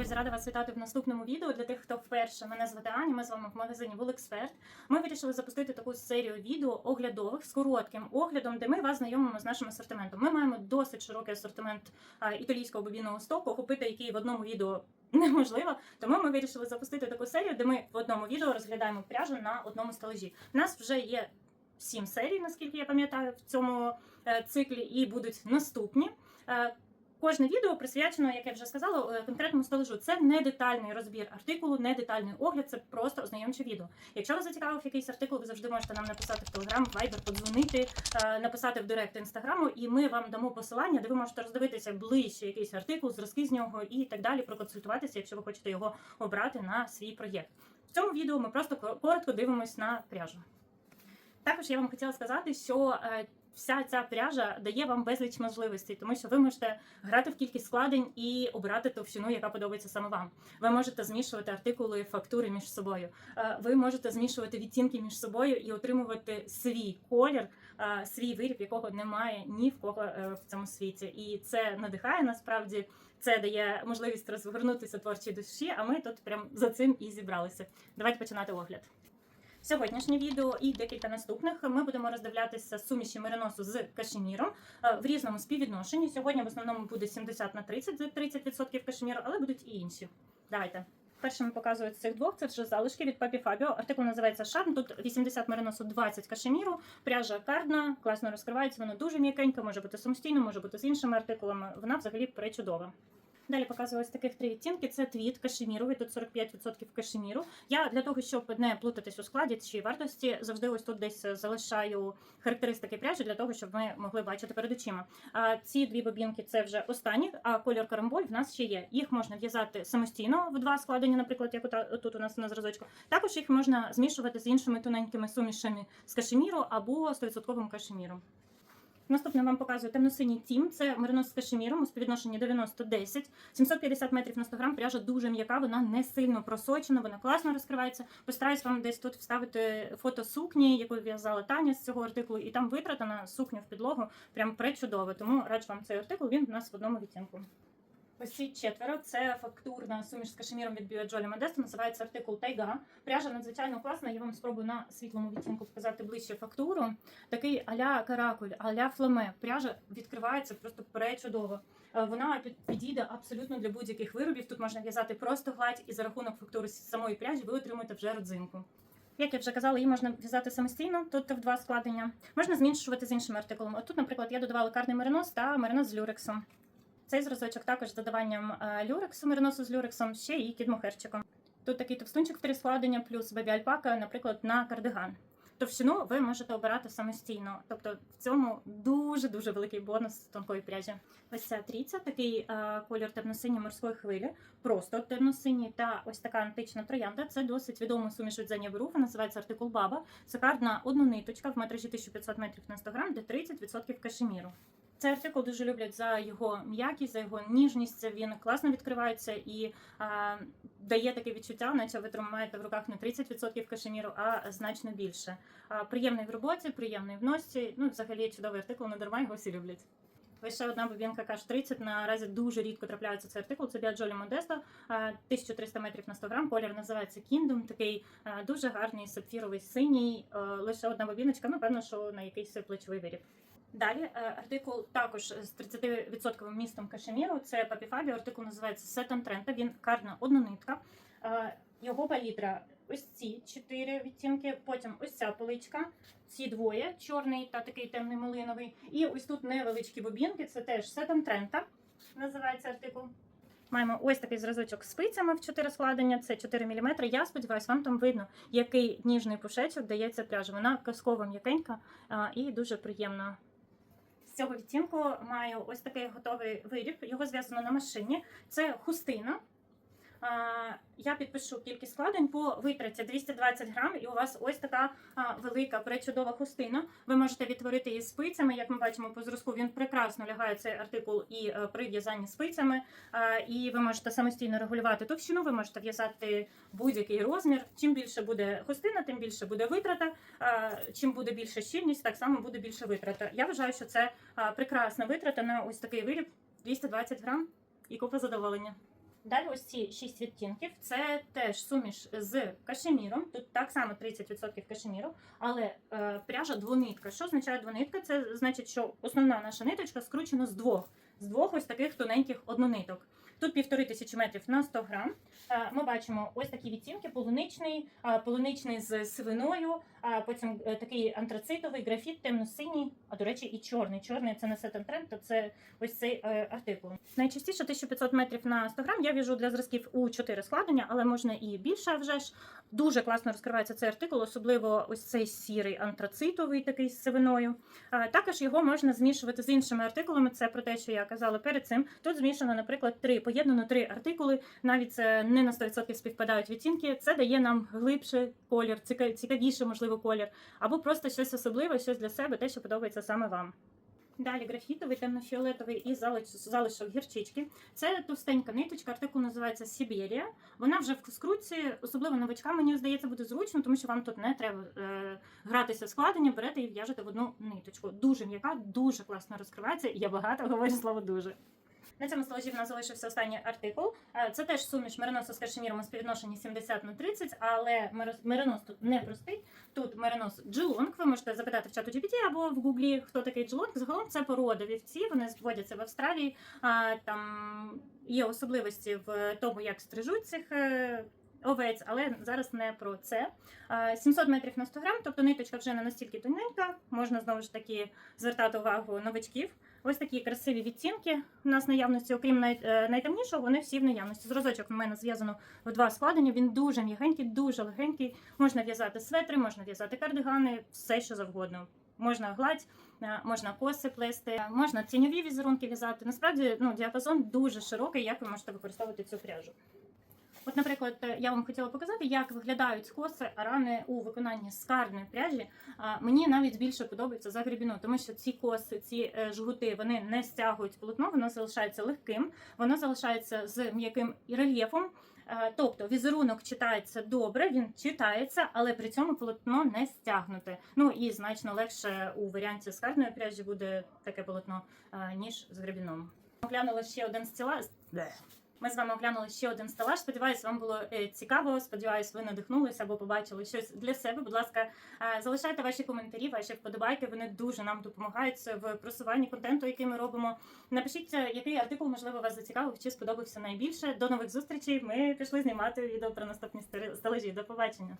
Друзі, рада вас вітати в наступному відео. Для тих, хто вперше мене звати Аня. Ми з вами в магазині Вулексперт. Ми вирішили запустити таку серію відео оглядових з коротким оглядом, де ми вас знайомимо з нашим асортиментом. Ми маємо досить широкий асортимент італійського бобійного стоку, охопити який в одному відео неможливо. Тому ми вирішили запустити таку серію, де ми в одному відео розглядаємо пряжу на одному стелажі. У нас вже є сім серій, наскільки я пам'ятаю, в цьому е, циклі, і будуть наступні. Кожне відео присвячено, як я вже сказала, е, конкретному стелажу. Це не детальний розбір артикулу, не детальний огляд, це просто ознайомче відео. Якщо вас зацікавив якийсь артикул, ви завжди можете нам написати в Телеграм, Viber, подзвонити, е, написати в Директ інстаграму, і ми вам дамо посилання, де ви можете роздивитися ближче якийсь артикул, зразки з нього і так далі, проконсультуватися, якщо ви хочете його обрати на свій проєкт. В цьому відео ми просто коротко дивимось на пряжу. Також я вам хотіла сказати, що е, вся ця пряжа дає вам безліч можливостей, тому що ви можете грати в кількість складень і обирати товщину, яка подобається саме вам. Ви можете змішувати артикули, фактури між собою. Е, Ви можете змішувати відтінки між собою і отримувати свій колір, е, свій виріб, якого немає ні в кого е, в цьому світі. І це надихає насправді. Це дає можливість розгорнутися творчій душі. А ми тут прям за цим і зібралися. Давайте починати огляд. Сьогоднішнє відео і декілька наступних ми будемо роздивлятися суміші мериносу з кашеміром е, в різному співвідношенні. Сьогодні в основному буде 70 на 30, за 30% кашеміру, але будуть і інші. Давайте. Першими показують цих двох. Це вже залишки від Папі Фабіо. Артикул називається Шарм. Тут 80 мериносу, 20 кашеміру. Пряжа кардна, класно розкривається. Вона дуже м'якенька, може бути самостійно, може бути з іншими артикулами. Вона взагалі пречудова. Далі показую ось таких три відтінки. Це твіт кашеміровий, тут 45% кашеміру. Я для того, щоб не плутатись у складі чи вартості, завжди ось тут десь залишаю характеристики пряжі для того, щоб ми могли бачити перед очима. А ці дві бобінки це вже останні, а кольор карамболь в нас ще є. Їх можна в'язати самостійно в два складення, наприклад, як тут у нас на зразочку. Також їх можна змішувати з іншими тоненькими сумішами з кашеміру або 100% кашеміру. Наступне вам показую темно-синій тім. Це меринос з кашеміром у співвідношенні 90-10. 750 метрів на 100 грам. Пряжа дуже м'яка, вона не сильно просочена, вона класно розкривається. Постараюсь вам десь тут вставити фото сукні, яку в'язала Таня з цього артикулу, і там витрата на сукню в підлогу прям пречудово. Тому раджу вам цей артикул. Він у нас в одному відтінку. Ось четверо це фактурна суміш з кашеміром від Біоджолі Модесто. Називається артикул Тайга. Пряжа надзвичайно класна. Я вам спробую на світлому відтінку показати ближче фактуру. Такий аля каракуль, аля фламе. Пряжа відкривається просто пречудово. Е, Вона підійде абсолютно для будь-яких виробів. Тут можна в'язати просто гладь, і за рахунок фактури самої пряжі ви отримуєте вже родзинку. Як я вже казала, її можна в'язати самостійно, тут в два складення. Можна змішувати з іншими артикулами. От тут, наприклад, я додавала карний меринос та меринос з люрексом. Цей зразочок також з додаванням е, люрексу, мериносу з люрексом, ще і кідмохерчиком. Тут такий товстунчик в три складення, плюс бебі альпака, наприклад, на кардиган. Товщину ви можете обирати самостійно. Тобто в цьому дуже дуже великий бонус тонкої пряжі. Ось ця трійця, такий е, колір темно-синій морської хвилі, просто темно-синій та ось така антична троянда. Це досить відома суміш від Зені Беруфа, називається артикул Баба. Це кардна одну ниточка в метражі 1500 метрів на 100 грам, де 30% кашеміру. Цей артикул дуже люблять за його м'якість, за його ніжність. Він класно відкривається і а, дає таке відчуття, наче ви тримаєте в руках не 30% кашеміру, а значно більше. А, приємний в роботі, приємний в носі. Ну, взагалі чудовий артикул, не дарма його всі люблять. Ще одна бобінка каш 30 Наразі дуже рідко трапляється цей артикул. Це Біаджолі Модесто, 1300 метрів на 100 грам. Колір називається Kingdom. Такий дуже гарний сапфіровий синій. Лише одна бобіночка, ну певно, що на якийсь плечовий виріб. Далі е, артикул також з 30% містом кашеміру. Це Папі Фабіо. Артикул називається Сетон Трента. Він карна однонитка. Е, Його палітра ось ці чотири відтінки. Потім ось ця поличка. Ці двоє чорний та такий темний малиновий. І ось тут невеличкі бобінки. Це теж Сетон Трента. Називається артикул. Маємо ось такий зразочок з спицями в 4 складення, це 4 мм. Я сподіваюся, вам там видно, який ніжний пушечок дається пряжа. Вона казково м'якенька і дуже приємна. З цього відтінку маю ось такий готовий виріб. Його зв'язано на машині. Це хустина. Я підпишу кількість складень по витраті 220 грам, і у вас ось така велика пречудова хустина. Ви можете відтворити її спицями. Як ми бачимо по зразку, він прекрасно лягає цей артикул і е, при в'язанні спицями. І ви можете самостійно регулювати товщину. Ви можете в'язати будь-який розмір. Чим більше буде хустина, тим більше буде витрата. Чим буде більша щільність, так само буде більше витрата. Я вважаю, що це прекрасна витрата на ось такий виріб 220 грам і купа задоволення. Далі ось ці 6 відтінків. Це теж суміш з кашеміром. Тут так само 30% кашеміру, але е, пряжа двонитка. Що означає двонитка? Це значить, що основна наша ниточка скручена з двох, з двох ось таких тоненьких однониток. Тут півтори тисячі метрів на 100 грам. Е, Ми бачимо ось такі відтінки: полуничний, е, полуничний з сивиною, а потім е, такий антрацитовий, графіт, темно-синій, а до речі, і чорний. Чорний це не сетен то це ось цей е, артикул. Найчастіше 1500 метрів на 100 грам. Я в'яжу для зразків у 4 складення, але можна і більше вже ж. Дуже класно розкривається цей артикул, особливо ось цей сірий антрацитовий, такий з сивиною. Також його можна змішувати з іншими артикулами. Це про те, що я казала перед цим. Тут змішано, наприклад, три поєднано три артикули. Навіть це не на 100% співпадають відтінки. Це дає нам глибший колір, цікавіше, можливо, колір, або просто щось особливе, щось для себе, те, що подобається саме вам. Далі графітовий, темно-фіолетовий і залишок гірчички. Це товстенька ниточка, артикул називається Сібірія. Вона вже в скрутці, особливо новачкам, мені здається, буде зручно, тому що вам тут не треба е, гратися складення, берете і в'яжете в одну ниточку. Дуже м'яка, дуже класно розкривається. Я багато говорю слово дуже. На цьому стелажі в нас залишився останній артикул. Е, Це теж суміш мериносу з кашеміром у співвідношенні 70 на 30, але меринос тут не простий. Меринос джелонг. Ви можете запитати в чату GPT або в гуглі, хто такий джелонг. Загалом це порода вівці. Вони зводяться в Австралії. Там є особливості в тому, як стрижуть цих. Овець, але зараз не про це. А, 700 метрів на 100 грам, тобто ниточка вже не настільки тоненька. Можна знову ж таки звертати увагу новачків. Ось такі красиві відтінки у нас наявності, окрім най, е, найтемнішого, вони всі в наявності. Зразочок у мене зв'язано в два складення. Він дуже м'ягенький, дуже легенький. Можна в'язати светри, можна в'язати кардигани, все що завгодно. Можна гладь, е, можна коси плести, можна тіньові візерунки в'язати. Насправді ну, діапазон дуже широкий, як ви можете використовувати цю пряжу. От, наприклад, е, я вам хотіла показати, як виглядають коси арани у виконанні скарної пряжі. Мені навіть більше подобається за грібіну, тому що ці коси, ці е, жгути, вони не стягують полотно, воно залишається легким, воно залишається з м'яким рельєфом. Тобто візерунок читається добре, він читається, але при цьому полотно не стягнуте. Ну і значно легше у варіанті скарної пряжі буде таке полотно, ніж з гребіном. Оглянула ще один стіла. Ми з вами оглянули ще один стелаж. Сподіваюсь, вам було е, цікаво. Сподіваюсь, ви надихнулися або побачили щось для себе. Будь ласка, е, залишайте ваші коментарі, ваші вподобайки. Вони дуже нам допомагають в просуванні контенту, який ми робимо. Напишіть, е, який артикул можливо вас зацікавив чи сподобався найбільше. До нових зустрічей. Ми пішли знімати відео про наступні стелажі. До побачення.